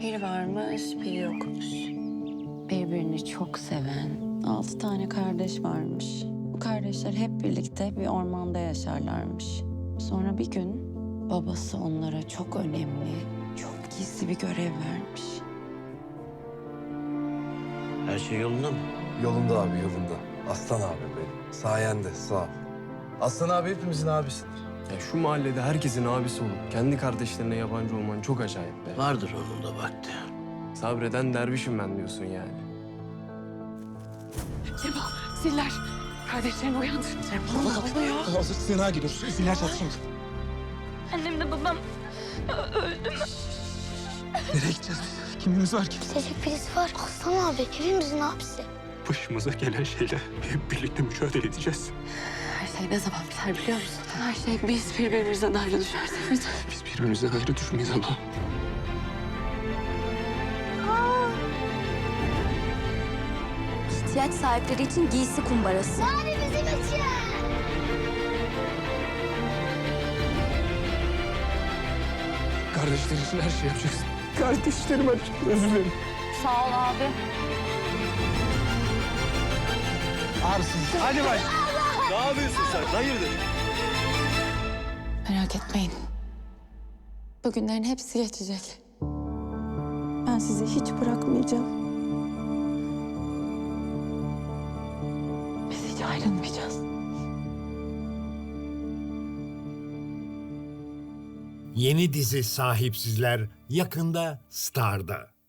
Bir varmış, bir yokmuş. Birbirini çok seven altı tane kardeş varmış. Bu kardeşler hep birlikte bir ormanda yaşarlarmış. Sonra bir gün babası onlara çok önemli, çok gizli bir görev vermiş. Her şey yolunda mı? Yolunda abi yolunda. Aslan abi benim. Sayende sağ ol. Aslan abi hepimizin abisidir. Ya şu mahallede herkesin abisi olup kendi kardeşlerine yabancı olman çok acayip be. Vardır onun da vakti. Sabreden dervişim ben diyorsun yani. Cemo, ziller. Kardeşlerini uyandır. Cemo, ne oluyor? Hazır sığınağa gidiyoruz. Ziller çatışmadı. Annemle babam öldü mü? Nereye gideceğiz biz? Kimimiz var ki? Gidecek birisi var. Aslan abi hepimizin abisi. Başımıza gelen şeyle hep birlikte mücadele edeceğiz. Her şey ne zaman biter biliyor musun? Her şey biz birbirimizden ayrı düşersek biter. Biz birbirimizden ayrı düşmeyiz abla. İhtiyaç sahipleri için giysi kumbarası. Hadi bizim için. Kardeşlerin için her şey yapacaksın. Kardeşlerim için özür dilerim. Sağ ol abi. Arsız. Hadi bak. Merak etmeyin. Bugünlerin hepsi geçecek. Ben sizi hiç bırakmayacağım. Biz hiç ayrılmayacağız. Yeni dizi Sahipsizler yakında Star'da.